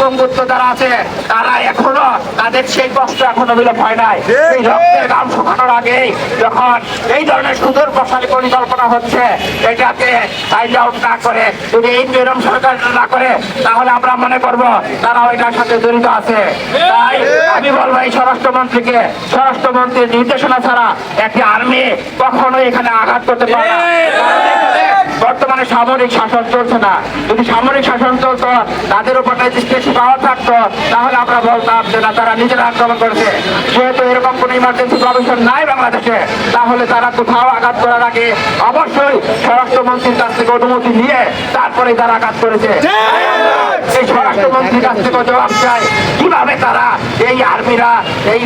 পঙ্গুত্ব যারা আছে তারা এখনও তাদের সেই কষ্ট এখনও বিলোপ হয় নাই। এই রক্তের গাম শুকানোর আগেই যখন এই ধরনের সুদূর প্রসারী পরিকল্পনা হচ্ছে এটাকে সাইড আউট না করে যদি এই সরকার না করে তাহলে আমরা মনে করব তারা ওইটার সাথে জড়িত আছে। তাই আমি বলব এই স্বরাষ্ট্রমন্ত্রীকে স্বরাষ্ট্রমন্ত্রীর নির্দেশনা ছাড়া একটি আর্মি কখনোই এখানে আঘাত করতে পারে না। বর্তমানে সামরিক শাসন চলছে না। যদি সামরিক শাসন চলতো, তাদের উপর রেজিস্ট্রেশন পাওয়া থাকতো, তাহলে আমরা বলতাম যে না, তারা নিজেরা আক্রমণ করেছে। যেহেতু এরকম কোন ইমার্জেন্সি প্রবেশন নাই বাংলাদেশে, তাহলে তারা কোথাও আঘাত করার আগে অবশ্যই স্বরাষ্ট্রমন্ত্রীর কাছ থেকে অনুমতি নিয়ে তারপরে তারা আঘাত করেছে। এই স্বরাষ্ট্রমন্ত্রীর কাছ থেকে জবাব চাই কীভাবে তারা এই আর্মিরা এই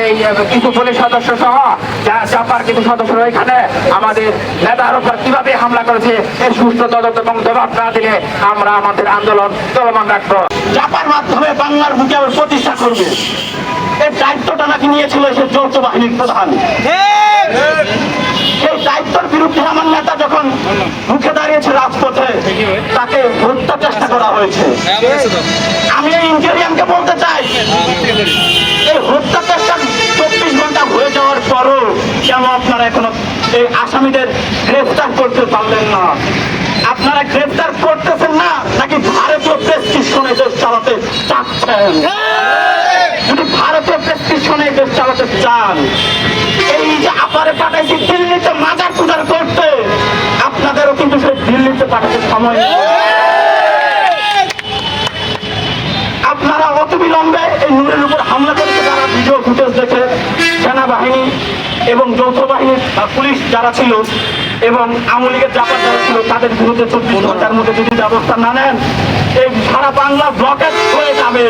এই কিছু পুলিশ সদস্য সহ যা- জাপার কিছু সদস্যরা এখানে আমাদের নেতার উপর কীভাবে হামলা করেছে এর সুষ্ঠু তদন্ত এবং জবাব না দিলে আমরা আমাদের আন্দোলন চলমান রাখব। চাপার মাধ্যমে বাংলার বুকে আবার প্রতিষ্ঠা করবে। এই দায়িত্বটা নাকি নিয়েছিল সে যৌথ বাহিনীর প্রধান। সেই আমার নেতা যখন মুখে দাঁড়িয়েছে রাজপথে, তাকে হত্যা চেষ্টা করা হয়েছে। আমি এই ইন্টেরিয়ামকে বলতে চাই, এই হত্যা চেষ্টা চব্বিশ ঘণ্টা হয়ে যাওয়ার পরও কেন আপনারা এখনও এই আসামিদের গ্রেফতার করতে পারলেন না? আপনারা গ্রেফতার করতেছেন না, নাকি ভারতীয় প্রেসক্রিপশনে দেশ চালাতে চাচ্ছেন? যদি ভারতীয় প্রেসক্রিপশনে দেশ চালাতে চান, এই যে আপারে পাঠাইছি, দিল্লিতে মাজার পূজার করতে দিল্লিতে পাঠাতে সময় আপনারা অত বিলম্বে এই নূরের উপর হামলা করেছে, যারা ভিডিও ফুটেজ দেখে সেনাবাহিনী এবং যৌথ বাহিনীর বা পুলিশ যারা ছিল এবং আওয়ামী লীগের জাপার যারা ছিল, তাদের বিরুদ্ধে চব্বিশ ঘণ্টার মধ্যে যদি ব্যবস্থা না নেন, এই সারা বাংলা ব্লকেট হয়ে যাবে।